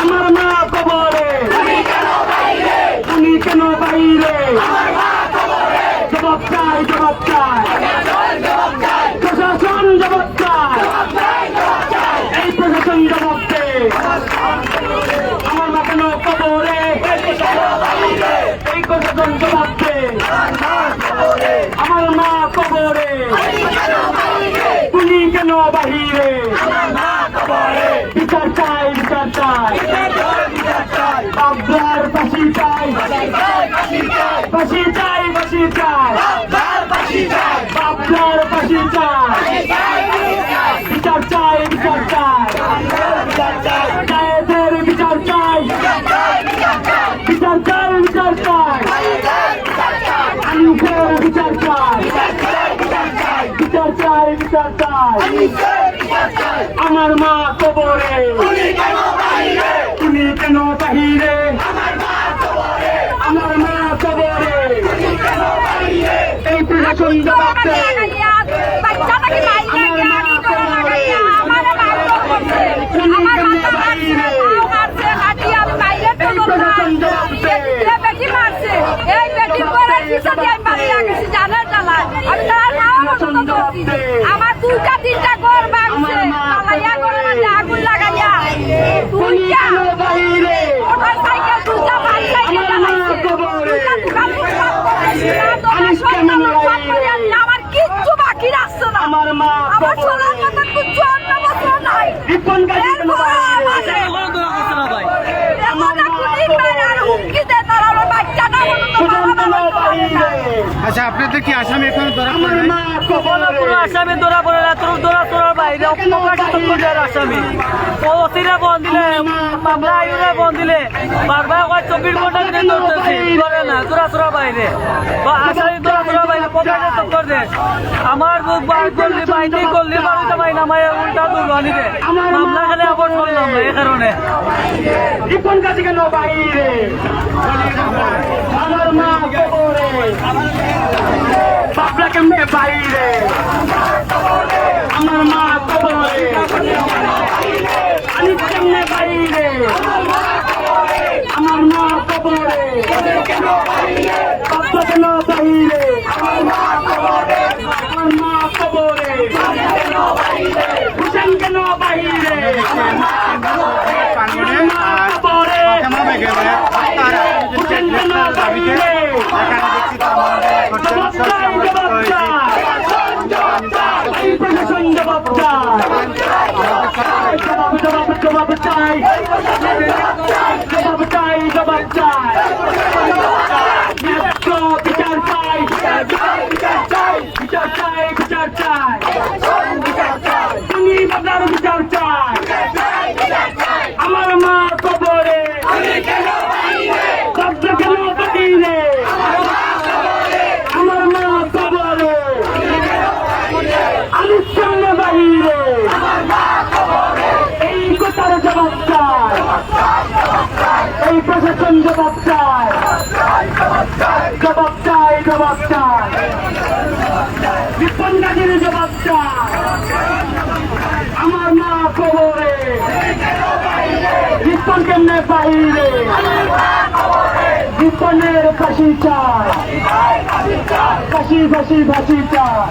আমার মা কবরে। তুমি কেন বাইরে? জবাব চাই জবাব চাই। প্রশাসন জবাব চাই। এই প্রশাসন জবাব আমার মা কেন কবরে? এই প্রশাসন জবাব আমার মা কবরে। তুমি কেন বাহিরে? চাই বিচার চাই আব্বার ফাঁসি চাই ফাঁসি চাই ফাঁসি চাই আব্বার ফাঁসি চাই বিচার চাই বিচার চাই জায়েদের বিচার চাই বিচার চাই বিচার চাই আলিফের বিচার চাই বিচার চাই বিচার চাই আমার মা কবরে তুমি কেন বাহিরে আমার মা কবরে এই প্রশাসন আমার দুইটা তিনটা ঘর ভাঙছে পালাইয়া ঘরের মধ্যে আগুন লাগাইয়া তুমি দুইটা কেন বাহিরে মোটর সাইকেল দুইটা বাইসাইকেল আমার মা জ্বালাইছে কবরে। দুইটা দোকান ফুটপাত করেছে। না দোকান আমি সব কেমন মানুষ বাদ লাগাইলে? করে আনছে। আমার কিচ্ছু বাকি রাখছে না আমার মা আমার কবরে। সোনার মতো কিচ্ছু অন্য বছর নাই রিপন গাজী কেন এরপর বাহিরে আমাদের এমন খুনি মেরে আর হুমকি দেয় তারা আমার বাচ্চাটা পর্যন্ত সুজন বাবা কেন বাবা করে না। বাহিরে আচ্ছা আপনাদের কি আসামি এখনও ধরা আমার পড়ে মা কোনো কবরে আসামি ধরা পড়ে না তোর ধরা তোর বাইরে অপকারিত পর্যায়ের আসামি। ও অসিরা বন দিলে মামলা আইনে বন দিলে বারবার কয় চব্বিশ ঘণ্টা দিনে ধরতেছি করে না তোরা তোরা বাইরে। বা আসামি তোরা তোরা বাইরে পকেটে চক্কর দে আমার বুক বার করলি বাইনি করলি বাড়িতে মাই নামাই উল্টা দুর্বানি দে মামলা খেলে আবার শুনলাম না এ কারণে। রিপন গাজী কেন বাহিরে আমার মা বাইরে আমার মা কবরে আমি কেমনে বাইরে আমার মা কবরে। বাবলা কেন বাইরে আমার মা কবরে। হুসেন কেন বাইরে প্রাঙ্গণে আর কবরে। ফাতেমা বেগমের হত্যার হুসেন কেন বাইরে এখানে দেখছি তারা করছেন প্রশাসন জবাব চায় জবাব জবাব চাই। জবাব চাই জবাব চাই। ন্যায্য বিচার চাই। বিচার চাই বিচার চাই। তুমি বাবার বিচার চাই। আমার মা কবরে শব্দ কেন বাহিরে আমার মা কবরে আলিস্তান বাহিরে এই কথার জবাব চাই এই প্রশাসন জবাব চাই জবাব চাই। জবাব চাই বিপন গাজীর জবাব চাই আমার মা কবরে বিপন কেমনে বাহিরে বিপনের ফাঁসি চাই ফাঁসি ফাঁসি ফাঁসি চাই